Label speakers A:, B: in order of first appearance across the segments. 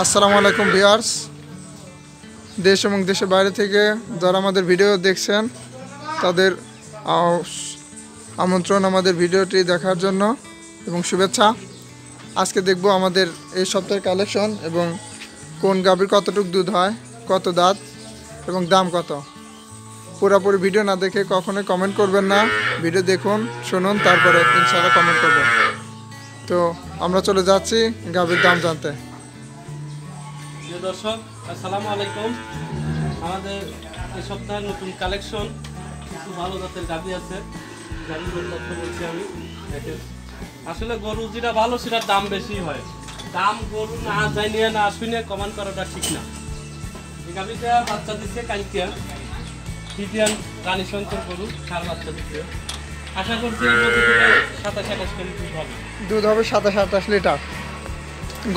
A: আসসালামু আলাইকুম ভিউয়ার্স। দেশ এবং দেশের বাইরে থেকে যারা আমাদের ভিডিও দেখছেন, তাদের আমন্ত্রণ আমাদের ভিডিওটি দেখার জন্য এবং শুভেচ্ছা। আজকে দেখব আমাদের এই সপ্তাহের কালেকশন এবং কোন গাভীর কতটুক দুধ হয়, কত দাঁত এবং দাম কত। পুরোপুরি ভিডিও না দেখে কখনোই কমেন্ট করবেন না। ভিডিও দেখুন, শুনুন, তারপরে ইনশাআল্লাহ কমেন্ট করবেন। তো আমরা চলে যাচ্ছি গাভীর দাম জানতে।
B: প্রিয় দর্শক, আসসালামু আলাইকুম। আমাদের এই সপ্তাহের নতুন কালেকশন, কিছু ভালো জাতের গাভি আছে। তথ্য বলছি আমি। আসলে গরু যেটা ভালো, সেটার দাম বেশি হয়। দাম গরু না জানিয়ে না শুনে কমান করাটা ঠিক না। এই গাভিটা বাচ্চা দিচ্ছে কালকিয়া ফিজিয়ান রানী শঙ্কর গরু, সার বাচ্চা দিচ্ছে আশা করছি সাতাশ আঠাশ কেজি দুধ হবে।
A: দুধ হবে সাতাশ আঠাশ লিটার।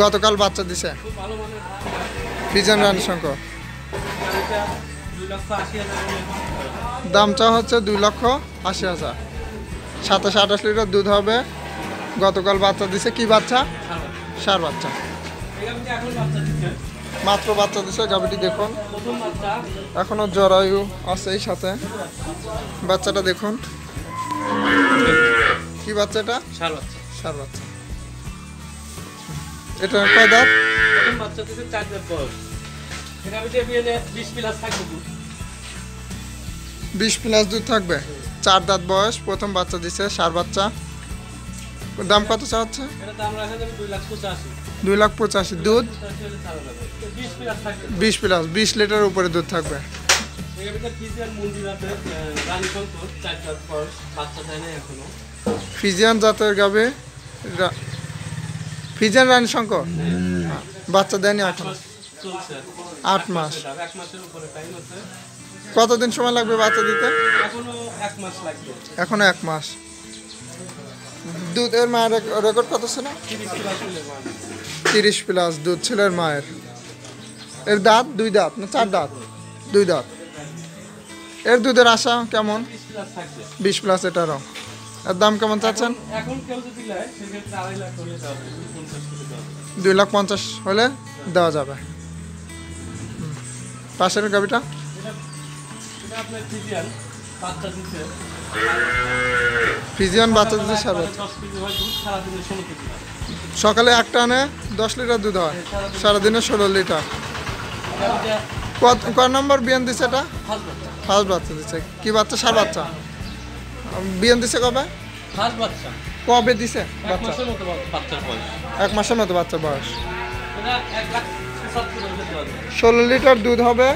A: গতকাল বাচ্চা দিছে। ফিজান রানী শঙ্কর।
B: গাভিটা দুই লক্ষ আশি হাজার করে
A: দাম চা হচ্ছে দুই লক্ষ আশি হাজার। সাতাশ আঠাশ লিটার দুধ হবে। গতকাল বাচ্চা দিছে কি বাচ্চা?
B: সার বাচ্চা।
A: মাত্র বাচ্চা দিছে গাভিটি দেখুন। এখনও জরায়ু আছে এই সাথে। বাচ্চাটা দেখুন। কি বাচ্চাটা?
B: সার বাচ্চা।
A: সার বাচ্চা। এটা কয় দাঁত?
B: প্রথম বাচ্চা থেকে চার দাঁত বয়স। এটা আমি বিয়ে বিশ প্লাস থাকবে।
A: বিশ প্লাস দুধ থাকবে? চার দাঁত বয়স প্রথম বাচ্চা দিছে সার বাচ্চা। দাম কত চা হচ্ছে
B: এটা দাম রাখা যাবে দুই লাখ পঁচাশি।
A: দুধ?
B: বিশ প্লাস
A: বিশ লিটারের উপরে দুধ থাকবে।
B: দাঁত দেয় এখনও।
A: ফিজিয়ান জাতের গাবে ফিজিয়ান রানী শঙ্কর? বাচ্চা দেয়নি
B: আট মাস।
A: আট মাস। কতদিন সময় লাগবে বাচ্চা দিতে?
B: এখনও এক মাস।
A: দুধের মায়ের রেকর্ড কত ছিল?
B: তিরিশ প্লাস
A: দুধ ছিল এর মায়ের। এর দাঁত? দুই দাঁত না চার দাঁত? দুই দাঁত। এর দুধের আশা কেমন?
B: বিশ প্লাস
A: এটারও। এর দাম কেমন চাচ্ছেন?
B: এখন কেউ যদি নেয় সেক্ষেত্রে আড়াই লাখ হলে যাবে দুই
A: লাখ পঞ্চাশ হলে দেওয়া যাবে। পাশের গাবিটা?
B: ফিজিয়ান বাচ্চা দিচ্ছে।
A: দিতে সার
B: হয় হয়।
A: সকালে একটা আনে দশ লিটার দুধ হয়। সারাদিনে। ষোলো লিটার। কত কয় নম্বর বিয়ান দিছে এটা?
B: ফার্স্ট বাচ্চা।
A: দিচ্ছে কি বাচ্চা? সার বাচ্চা? বিয়ান দিছে কবে?
B: ফার্স্ট বাচ্চা।
A: কবে দিছে?
B: এক
A: বাচ্চা
B: মাসের মতো বা- বাচ্চার বয়স।
A: এক মাসের মতো বাচ্চা বয়স। ষোলো লিটার দুধ হবে?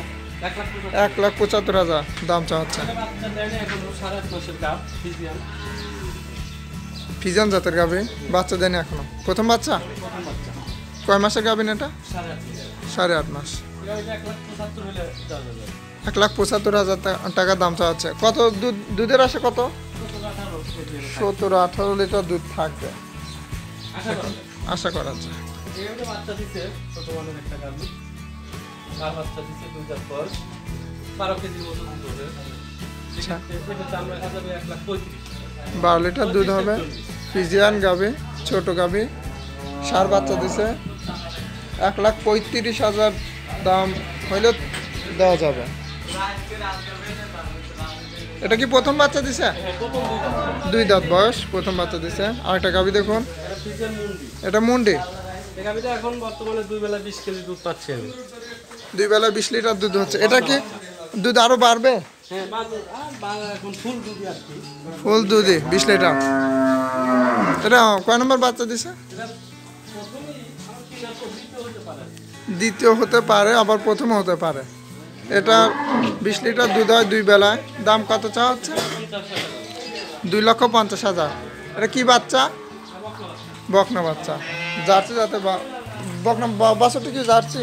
B: এক লাখ পঁচাত্তর
A: হাজার। দাম চা হচ্ছে
B: বাচ্চা দেয় এখন সাড়ে আট মাসের গাপ ফিজিয়ান।
A: ফিজান জাতের গাবি বাচ্চা দেয়নি এখনও। প্রথম বাচ্চা? কয় মাসের গাবিন এটা?
B: সাড়ে আট মাস
A: সাড়ে আট মাস।
B: এটা এক লাখ পঁচাত্তর হলে দেওয়া যাবে।
A: এক লাখ পঁচাত্তর হাজার টাকা দাম চা হচ্ছে কত দুধ দুধের আসে কত? সতেরো আঠারো লিটার দুধ থাকবে।
B: আশা করা যায়।
A: আশা করা যায়।
B: এইভাবে বাচ্চা দিচ্ছে ছোট মানের একটা গাভী। আর বাচ্চা দিচ্ছে দুই চার বয়স বারো কেজির মতো দুধ হবে
A: আচ্ছা। বারো লিটার দুধ হবে। ফিজিয়ান গাবি ছোট গাবি সার বাচ্চা দিছে। এক লাখ পঁয়ত্রিশ হাজার দাম হইলে দেওয়া যাবে। এটা কি প্রথম বাচ্চা দিছে?
B: দুই।
A: দাঁত বয়স প্রথম বাচ্চা দিছে। আর একটা গাবি দেখুন।
B: এটা মুন্ডি। এখন বর্তমানে দুই বেলা বিশ কেজি দুধ পাচ্ছি আমি।
A: দুই বেলা বিশ লিটার দুধ হচ্ছে। এটা কি দুধ আরও বাড়বে?
B: হ্যাঁ ফুল দুধই
A: বিশ লিটার। এটা কয় নম্বর বাচ্চা দিছে?
B: দ্বিতীয় হতে পারে
A: আবার প্রথম হতে পারে। এটা বিশ লিটার দুধ হয় দুই বেলায়। দাম কত চা হচ্ছে? দুই লক্ষ পঞ্চাশ হাজার। এটা কি বাচ্চা? বকনা বাচ্চা। জার্সি যাতে বকনা বা- বাচ্চাটা কি জার্সি?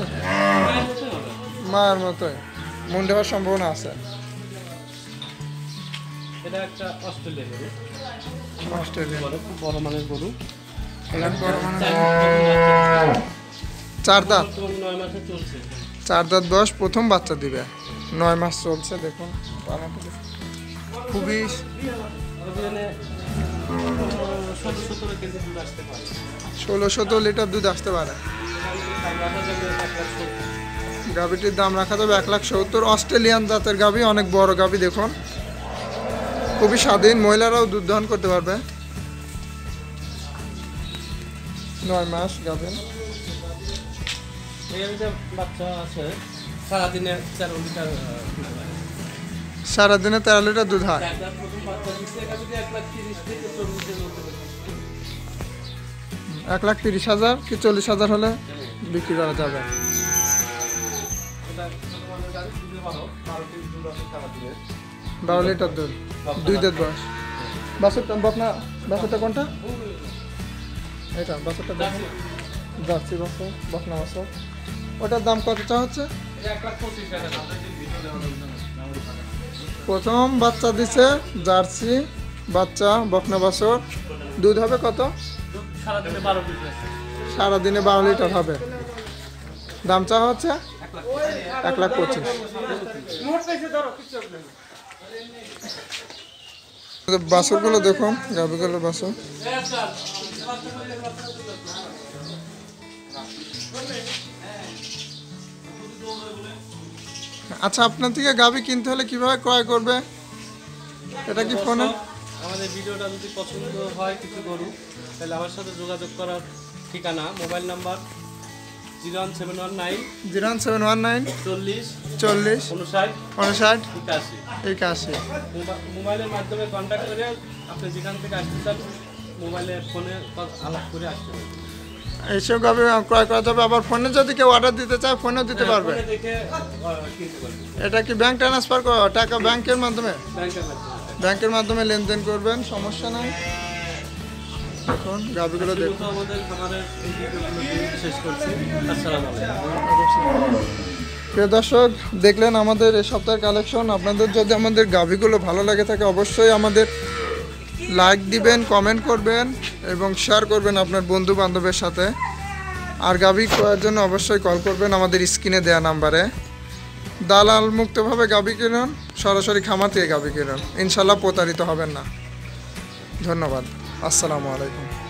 A: মায়ের মতোই। মুন্ডে হওয়ার সম্ভাবনা আছে।
B: এটা একটা অস্ট্রেলিয়া গরু।
A: অস্ট্রেলিয়া
B: খুব বড় মানের গরু।
A: বড়
B: চার
A: চার দাঁত।
B: নয় মাসে চলছে।
A: চার দাঁত বয়স, প্রথম বাচ্চা দিবে। নয় মাস চলছে, দেখুন খুবই
B: ষোলো সতেরো
A: লিটার দুধ আসতে পারে। গাভিটির দাম রাখা যাবে এক লাখ সত্তর। অস্ট্রেলিয়ান জাতের গাভি, অনেক বড় গাভি, দেখুন। খুবই স্বাধীন, মহিলারাও দুধ দহন করতে পারবে। নয় মাস গাভি।
B: গাড়িটা বাচ্চা আছে সারাদিনে তেরো লিটার দুধ হয়।
A: সারাদিনে তেরো লিটার দুধ হয়?
B: এক লাখ তিরিশ
A: হাজার কি চল্লিশ হাজার হলে বিক্রি করা যাবে?
B: বারো
A: লিটার দুধ দুই দেড় বয়স। বাসুরটা বকনা বাসুরটা কোনটা? এটা বাসুরটা দেখুন যাচ্ছি বাসুর বকনা বাসুর। ওটার দাম কত চা হচ্ছে? প্রথম বাচ্চা দিছে জার্সি, বাচ্চা বকনা বাছর। দুধ হবে কত?
B: সারাদিনে বারো
A: লিটার হবে। দাম চা হচ্ছে?
B: এক লাখ
A: পঁচিশ। বাছরগুলো দেখুন গাভিগুলো বাছর। আচ্ছা আপনার থেকে গাভি কিনতে হলে কীভাবে ক্রয় করবে? এটা কি ফোনে?
B: আমাদের ভিডিওটা যদি পছন্দ হয় কিছু করুন তাহলে আমার সাথে যোগাযোগ করার ঠিকানা mobile number zero one seven one nine
A: zero seven one nine
B: চল্লিশ
A: চল্লিশ
B: উনষাট
A: উনষাট
B: একাশি।
A: একাশি।
B: মোবা- মোবাইলের মাধ্যমে কন্ট্যাক্ট করে আপনি যেখান থেকে আসতে চান মোবাইলে ফোনে আলাপ করে আসতে পারবেন
A: এইসব গাভি ক্রয় করা যাবে? আবার ফোনে যদি কেউ অর্ডার দিতে চায় ফোনেও দিতে পারবে।
B: কিনতে পারবেন
A: এটা কি ব্যাংক ট্রান্সফার করা? টাকা ব্যাংকের মাধ্যমে?
B: ব্যাংকের মাধ্যমে।
A: লেনদেন করবেন সমস্যা নাই। এখন গাভিগুলো দেখুন।
B: আমাদের খামারের এই ভিডিওগুলো দিয়ে শেষ করছি। আসসালামু আলাইকুম।
A: প্রিয় দর্শক দেখলেন আমাদের এই সপ্তাহের কালেকশন আপনাদের যদি আমাদের গাভিগুলো ভালো লাগে থাকে অবশ্যই আমাদের লাইক দিবেন কমেন্ট করবেন এবং শেয়ার করবেন আপনার বন্ধু বান্ধবের সাথে। আর গাভি করার জন্য অবশ্যই কল করবেন আমাদের স্ক্রিনে দেওয়া নাম্বারে দালাল মুক্তভাবে গাভি কিনুন, সরাসরি খামার থেকে গাভি কিনুন। ইনশাল্লাহ প্রতারিত হবেন না। ধন্যবাদ। আসসালামু আলাইকুম।